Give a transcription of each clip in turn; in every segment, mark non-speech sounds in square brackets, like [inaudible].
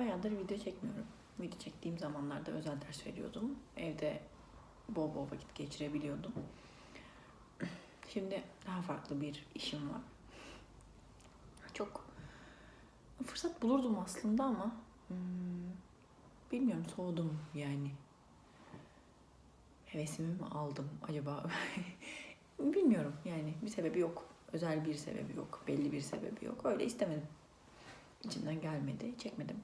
Bayağıdır video çekmiyorum. Video çektiğim zamanlarda özel ders veriyordum. Evde bol bol vakit geçirebiliyordum. Şimdi daha farklı bir işim var. Çok fırsat bulurdum aslında ama hmm, bilmiyorum soğudum yani. Hevesimi mi aldım acaba? [laughs] bilmiyorum yani bir sebebi yok. Özel bir sebebi yok. Belli bir sebebi yok. Öyle istemedim. İçimden gelmedi. Çekmedim.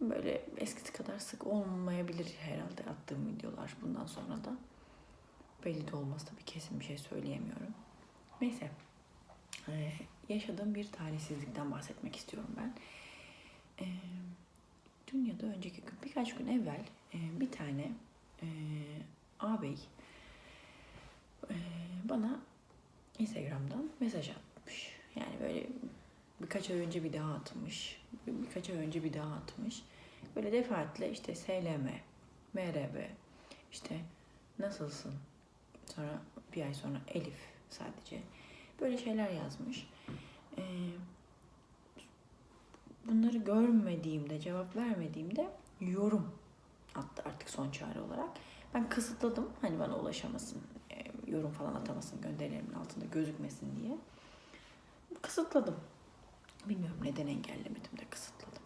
Böyle eskisi kadar sık olmayabilir herhalde attığım videolar bundan sonra da. Belli de olmaz tabii kesin bir şey söyleyemiyorum. Neyse. Ee, yaşadığım bir talihsizlikten bahsetmek istiyorum ben. Ee, dün ya da önceki gün, birkaç gün evvel e, bir tane e, ağabey e, bana Instagram'dan mesaj atmış. Yani böyle birkaç ay önce bir daha atmış. Birkaç ay önce bir daha atmış. Böyle defaatle işte SLM, MRB, işte nasılsın? Sonra bir ay sonra Elif sadece. Böyle şeyler yazmış. Ee, bunları görmediğimde, cevap vermediğimde yorum attı artık son çare olarak. Ben kısıtladım hani bana ulaşamasın, e, yorum falan atamasın, gönderilerimin altında gözükmesin diye. Kısıtladım. Bilmiyorum neden engellemedim de kısıtladım.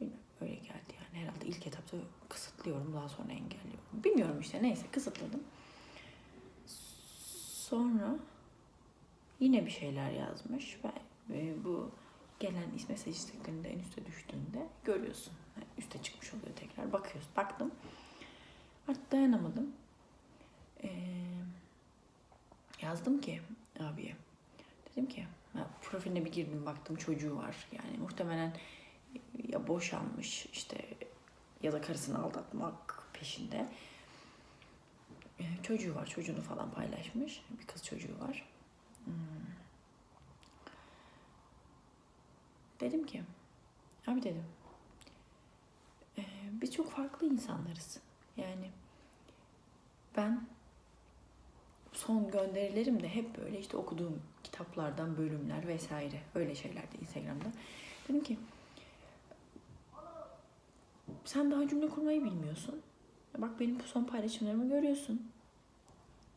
Bilmiyorum öyle geldi yani. Herhalde ilk etapta kısıtlıyorum daha sonra engelliyorum. Bilmiyorum işte neyse kısıtladım. Sonra yine bir şeyler yazmış ve ve bu gelen mesaj isteklerinde en üste düştüğünde görüyorsun. Yani üste çıkmış oluyor tekrar. Bakıyoruz. Baktım. Artık dayanamadım. Ee, yazdım ki abiye. Dedim ki profiline bir girdim baktım çocuğu var. Yani muhtemelen ya boşanmış işte ya da karısını aldatmak peşinde. Ee, çocuğu var. Çocuğunu falan paylaşmış. Bir kız çocuğu var. Hmm. Dedim ki abi dedim "ee, biz çok farklı insanlarız. Yani ben son gönderilerim de hep böyle işte okuduğum kitaplardan bölümler vesaire öyle şeylerdi Instagram'da. Dedim ki sen daha cümle kurmayı bilmiyorsun. Bak benim bu son paylaşımlarımı görüyorsun.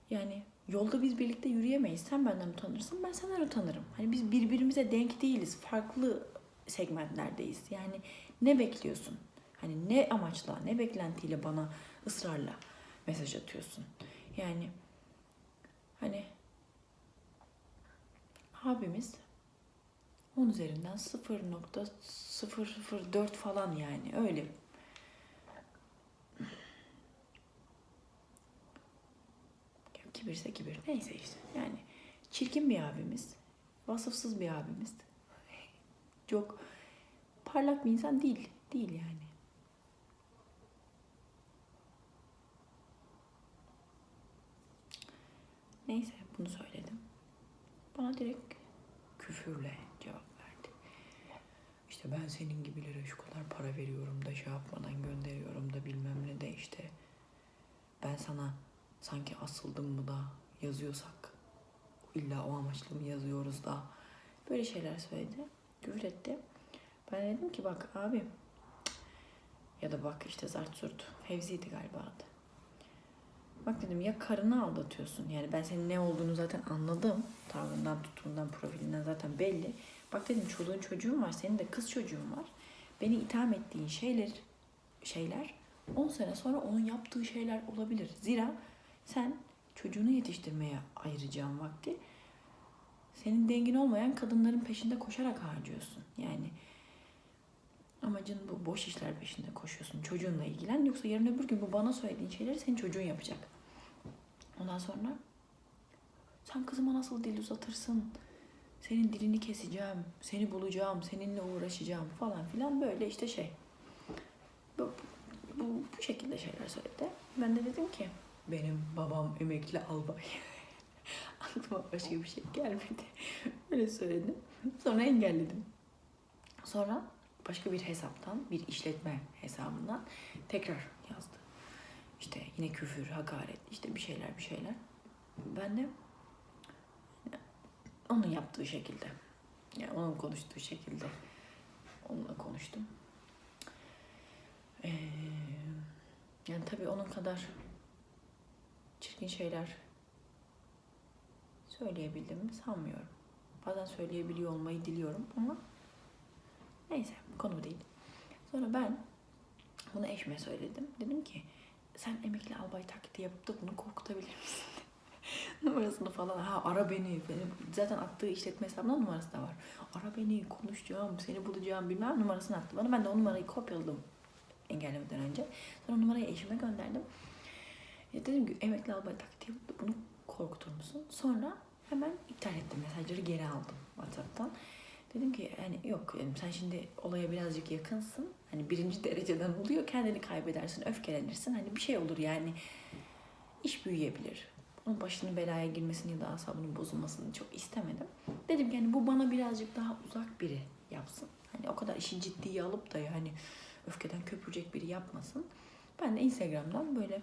Yani yolda biz birlikte yürüyemeyiz. Sen benden utanırsın, ben senden utanırım. Hani biz birbirimize denk değiliz. Farklı segmentlerdeyiz. Yani ne bekliyorsun? Hani ne amaçla, ne beklentiyle bana ısrarla mesaj atıyorsun? Yani hani abimiz 10 üzerinden 0.004 falan yani öyle. Kibirse kibir. Neyse işte. Yani çirkin bir abimiz. Vasıfsız bir abimiz. Çok parlak bir insan değil. Değil yani. Neyse bunu söyledim. Bana direkt küfürle cevap verdi. İşte ben senin gibilere şu kadar para veriyorum da şey yapmadan gönderiyorum da bilmem ne de işte. Ben sana sanki asıldım mı da yazıyorsak illa o amaçla mı yazıyoruz da böyle şeyler söyledi. Küfür etti. Ben dedim ki bak abi ya da bak işte zart zurt Fevzi'ydi galiba adı. Bak dedim ya karını aldatıyorsun. Yani ben senin ne olduğunu zaten anladım. Tavrından, tutumundan, profilinden zaten belli. Bak dedim çoluğun çocuğun var. Senin de kız çocuğun var. Beni itham ettiğin şeyler şeyler 10 sene sonra onun yaptığı şeyler olabilir. Zira sen çocuğunu yetiştirmeye ayıracağın vakti senin dengin olmayan kadınların peşinde koşarak harcıyorsun. Yani amacın bu boş işler peşinde koşuyorsun. Çocuğunla ilgilen yoksa yarın öbür gün bu bana söylediğin şeyleri senin çocuğun yapacak. Ondan sonra sen kızıma nasıl dil uzatırsın? Senin dilini keseceğim, seni bulacağım, seninle uğraşacağım falan filan böyle işte şey. Bu, bu, bu şekilde şeyler söyledi. Ben de dedim ki benim babam emekli albay. [laughs] Aklıma başka bir şey gelmedi. [laughs] Öyle söyledim. Sonra engelledim. Sonra başka bir hesaptan, bir işletme hesabından tekrar yazdı. İşte yine küfür, hakaret, işte bir şeyler bir şeyler. Ben de onun yaptığı şekilde, yani onun konuştuğu şekilde onunla konuştum. Ee, yani tabii onun kadar çirkin şeyler söyleyebildim mi sanmıyorum. Bazen söyleyebiliyor olmayı diliyorum ama neyse konu değil. Sonra ben bunu eşime söyledim. Dedim ki sen emekli albay taklidi yapıp da bunu korkutabilir misin? [laughs] numarasını falan. Ha ara beni. beni. Zaten attığı işletme hesabından numarası da var. Ara beni konuşacağım, seni bulacağım bilmem numarasını attı bana. Ben de o numarayı kopyaladım engellemeden önce. Sonra numarayı eşime gönderdim. Ya dedim ki emekli albay da bunu korkutur musun? Sonra hemen iptal ettim. Mesajları geri aldım WhatsApp'tan. Dedim ki yani yok dedim, sen şimdi olaya birazcık yakınsın. Hani birinci dereceden oluyor. Kendini kaybedersin, öfkelenirsin. Hani bir şey olur yani. iş büyüyebilir. Onun başının belaya girmesini ya da asabının bozulmasını çok istemedim. Dedim ki yani bu bana birazcık daha uzak biri yapsın. Hani o kadar işi ciddiye alıp da yani öfkeden köpürecek biri yapmasın. Ben de Instagram'dan böyle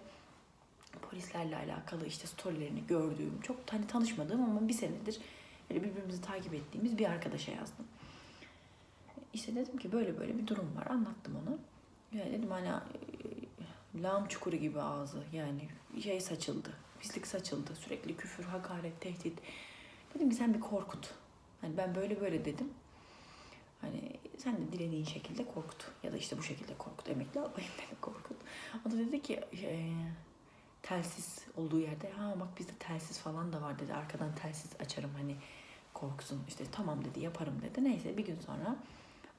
polislerle alakalı işte storylerini gördüğüm, çok hani tanışmadığım ama bir senedir böyle birbirimizi takip ettiğimiz bir arkadaşa yazdım. İşte dedim ki böyle böyle bir durum var. Anlattım onu. Ya dedim hani e, lağım çukuru gibi ağzı yani şey saçıldı. Pislik saçıldı. Sürekli küfür, hakaret, tehdit. Dedim ki sen bir korkut. Hani ben böyle böyle dedim. Hani sen de dilediğin şekilde korkut. Ya da işte bu şekilde korkut. Emekli albayım [laughs] beni korkut. O da dedi ki e, telsiz olduğu yerde ha bak bizde telsiz falan da var dedi. Arkadan telsiz açarım hani korksun. İşte tamam dedi yaparım dedi. Neyse bir gün sonra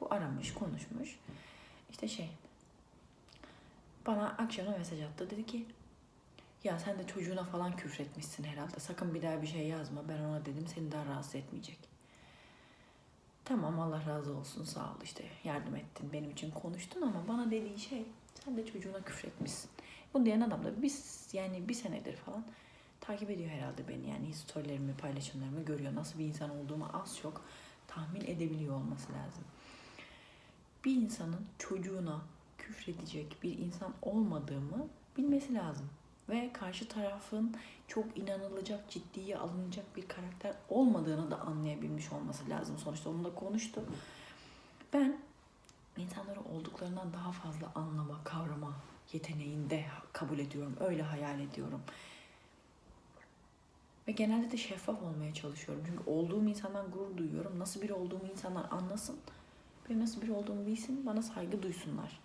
bu aramış konuşmuş. İşte şey bana akşama mesaj attı. Dedi ki ya sen de çocuğuna falan küfretmişsin herhalde. Sakın bir daha bir şey yazma. Ben ona dedim seni daha rahatsız etmeyecek. Tamam Allah razı olsun sağ ol işte yardım ettin benim için konuştun ama bana dediği şey sen de çocuğuna küfretmişsin. Bunu diyen adam da biz yani bir senedir falan takip ediyor herhalde beni. Yani storylerimi, paylaşımlarımı görüyor. Nasıl bir insan olduğumu az çok tahmin edebiliyor olması lazım. Bir insanın çocuğuna küfredecek bir insan olmadığımı bilmesi lazım. Ve karşı tarafın çok inanılacak, ciddiye alınacak bir karakter olmadığını da anlayabilmiş olması lazım. Sonuçta onunla konuştu. Olduklarından daha fazla anlama, kavrama yeteneğinde kabul ediyorum. Öyle hayal ediyorum. Ve genelde de şeffaf olmaya çalışıyorum. Çünkü olduğum insandan gurur duyuyorum. Nasıl biri olduğumu insanlar anlasın. Benim nasıl biri olduğumu bilsin, bana saygı duysunlar.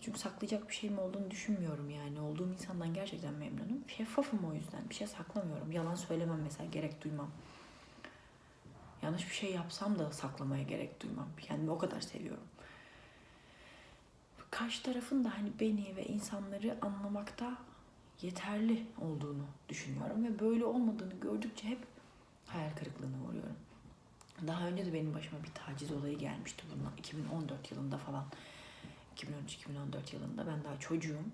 Çünkü saklayacak bir şeyim olduğunu düşünmüyorum yani. Olduğum insandan gerçekten memnunum. Şeffafım o yüzden. Bir şey saklamıyorum. Yalan söylemem mesela gerek duymam. Yanlış bir şey yapsam da saklamaya gerek duymam. Kendimi o kadar seviyorum. Karşı tarafın da hani beni ve insanları anlamakta yeterli olduğunu düşünüyorum ve böyle olmadığını gördükçe hep hayal kırıklığına uğruyorum. Daha önce de benim başıma bir taciz olayı gelmişti bundan 2014 yılında falan. 2013-2014 yılında ben daha çocuğum.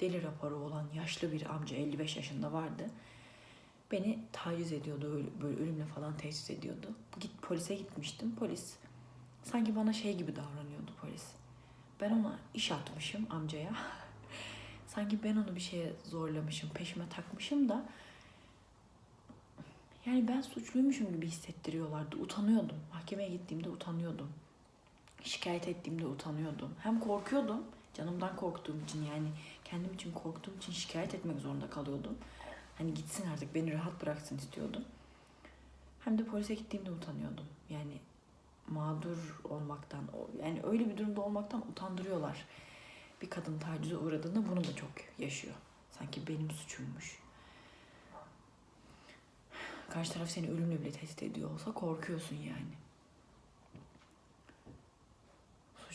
Deli raporu olan yaşlı bir amca 55 yaşında vardı. Beni taciz ediyordu, böyle ölümle falan tehdit ediyordu. Git polise gitmiştim. Polis sanki bana şey gibi davranıyordu polis. Ben ona iş atmışım amcaya. [laughs] sanki ben onu bir şeye zorlamışım, peşime takmışım da yani ben suçluymuşum gibi hissettiriyorlardı. Utanıyordum. Mahkemeye gittiğimde utanıyordum şikayet ettiğimde utanıyordum. Hem korkuyordum. Canımdan korktuğum için yani kendim için korktuğum için şikayet etmek zorunda kalıyordum. Hani gitsin artık beni rahat bıraksın istiyordum. Hem de polise gittiğimde utanıyordum. Yani mağdur olmaktan, yani öyle bir durumda olmaktan utandırıyorlar. Bir kadın tacize uğradığında bunu da çok yaşıyor. Sanki benim suçummuş. Karşı taraf seni ölümle bile tehdit ediyor olsa korkuyorsun yani.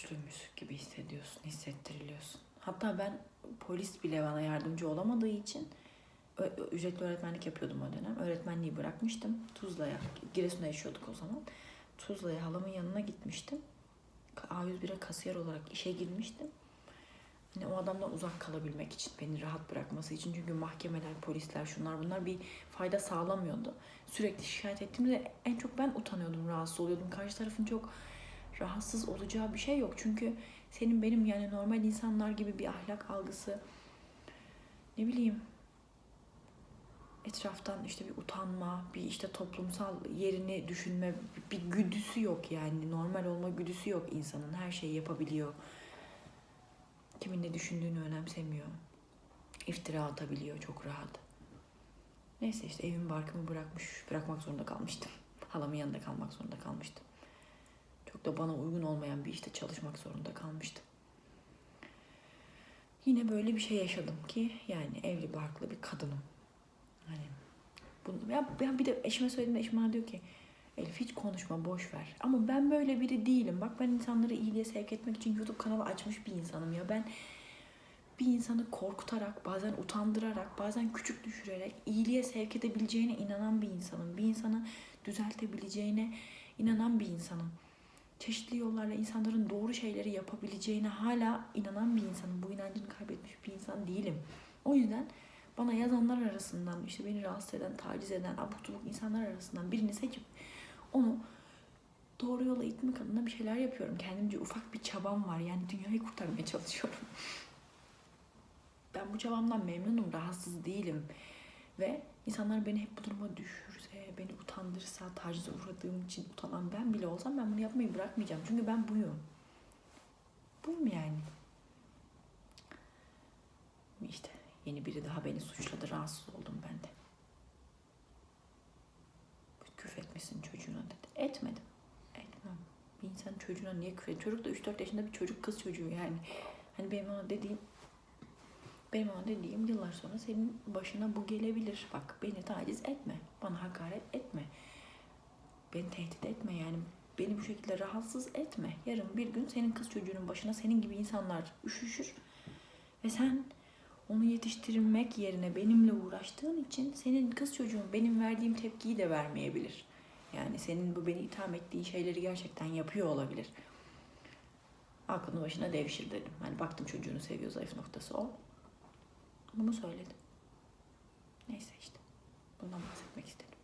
suçluymuş gibi hissediyorsun, hissettiriliyorsun. Hatta ben polis bile bana yardımcı olamadığı için ücretli öğretmenlik yapıyordum o dönem. Öğretmenliği bırakmıştım. Tuzla'ya, Giresun'da yaşıyorduk o zaman. Tuzla'ya halamın yanına gitmiştim. A101'e kasiyer olarak işe girmiştim. Hani o adamdan uzak kalabilmek için, beni rahat bırakması için. Çünkü mahkemeler, polisler, şunlar bunlar bir fayda sağlamıyordu. Sürekli şikayet ettiğimde en çok ben utanıyordum, rahatsız oluyordum. Karşı tarafın çok rahatsız olacağı bir şey yok. Çünkü senin benim yani normal insanlar gibi bir ahlak algısı ne bileyim etraftan işte bir utanma, bir işte toplumsal yerini düşünme, bir güdüsü yok yani. Normal olma güdüsü yok insanın. Her şeyi yapabiliyor. Kimin ne düşündüğünü önemsemiyor. İftira atabiliyor çok rahat. Neyse işte evim barkımı bırakmış, bırakmak zorunda kalmıştım. [laughs] Halamın yanında kalmak zorunda kalmıştım. Çok da bana uygun olmayan bir işte çalışmak zorunda kalmıştım. Yine böyle bir şey yaşadım ki yani evli barklı bir kadınım. Bunu, ya ben bir de eşime söyledim eşim bana diyor ki Elif hiç konuşma boş ver. Ama ben böyle biri değilim. Bak ben insanları iyiliğe sevk etmek için YouTube kanalı açmış bir insanım ya. Ben bir insanı korkutarak, bazen utandırarak, bazen küçük düşürerek iyiliğe sevk edebileceğine inanan bir insanım. Bir insanı düzeltebileceğine inanan bir insanım. Çeşitli yollarla insanların doğru şeyleri yapabileceğine hala inanan bir insanım. Bu inancını kaybetmiş bir insan değilim. O yüzden bana yazanlar arasından işte beni rahatsız eden, taciz eden, abuk subuk insanlar arasından birini seçip onu doğru yola itmek adına bir şeyler yapıyorum. Kendimce ufak bir çabam var. Yani dünyayı kurtarmaya çalışıyorum. Ben bu çabamdan memnunum, rahatsız değilim. Ve insanlar beni hep bu duruma düşürse, beni utandırırsa, tacize uğradığım için utanan ben bile olsam ben bunu yapmayı bırakmayacağım. Çünkü ben buyum. Buyum yani. İşte yeni biri daha beni suçladı, rahatsız oldum ben de. Küfretmesin çocuğuna dedi. Etmedim. Etmem. Bir insan çocuğuna niye küfret? Çocuk da 3-4 yaşında bir çocuk, kız çocuğu yani. Hani benim ona dediğim benim ona dediğim yıllar sonra senin başına bu gelebilir. Bak beni taciz etme. Bana hakaret etme. Beni tehdit etme yani. Beni bu şekilde rahatsız etme. Yarın bir gün senin kız çocuğunun başına senin gibi insanlar üşüşür. Ve sen onu yetiştirmek yerine benimle uğraştığın için senin kız çocuğun benim verdiğim tepkiyi de vermeyebilir. Yani senin bu beni itham ettiğin şeyleri gerçekten yapıyor olabilir. Aklını başına devşir dedim. Hani baktım çocuğunu seviyor zayıf noktası o. Bunu söyledim. Neyse işte. Bundan bahsetmek istedim.